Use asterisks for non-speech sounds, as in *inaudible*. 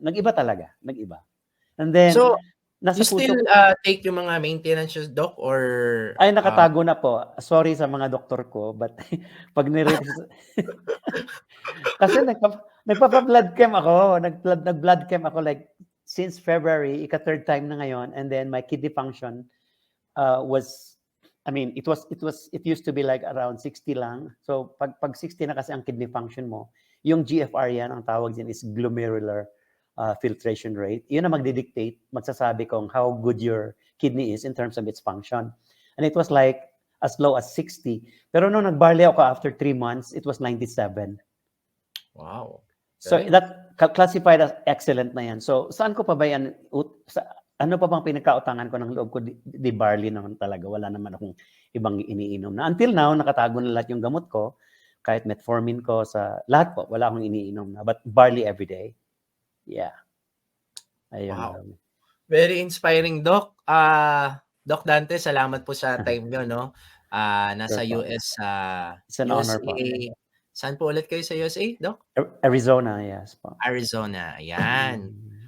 nag-iba talaga, nag-iba. And then, So, nasa you puso still ko uh, take yung mga maintenance doc or ay, uh, nakatago na po. Sorry sa mga doktor ko, but *laughs* pag nire *laughs* kasi nagpa nagpapa-blood chem ako, nag-blood nag-blood chem ako like since February, ika-third time na ngayon, and then my kidney function uh, was I mean, it was it was it used to be like around 60 lang. So pag pag 60 na kasi ang kidney function mo, yung GFR yan ang tawag diyan is glomerular uh, filtration rate. Yun ang magdidictate, magsasabi kung how good your kidney is in terms of its function. And it was like as low as 60. Pero nung nag-barley ako after 3 months, it was 97. wow. So Galing. that classified as excellent na yan. So saan ko pa ba yan, sa, ano pa bang pinagkautangan ko ng loob ko, di, di barley naman talaga. Wala naman akong ibang iniinom na. Until now, nakatago na lahat yung gamot ko. Kahit metformin ko sa lahat po, wala akong iniinom na. But barley every day. Yeah. Ayun. Wow. um, Very inspiring, Doc. Ah, Doc Dante, salamat po sa *laughs* time nyo, no? Ah, nasa Sure. US, ah, It's an honor po. USA. Saan po ulit kayo sa USA, Doc? Ar- Arizona, yes po. Arizona. Ayan. Mm.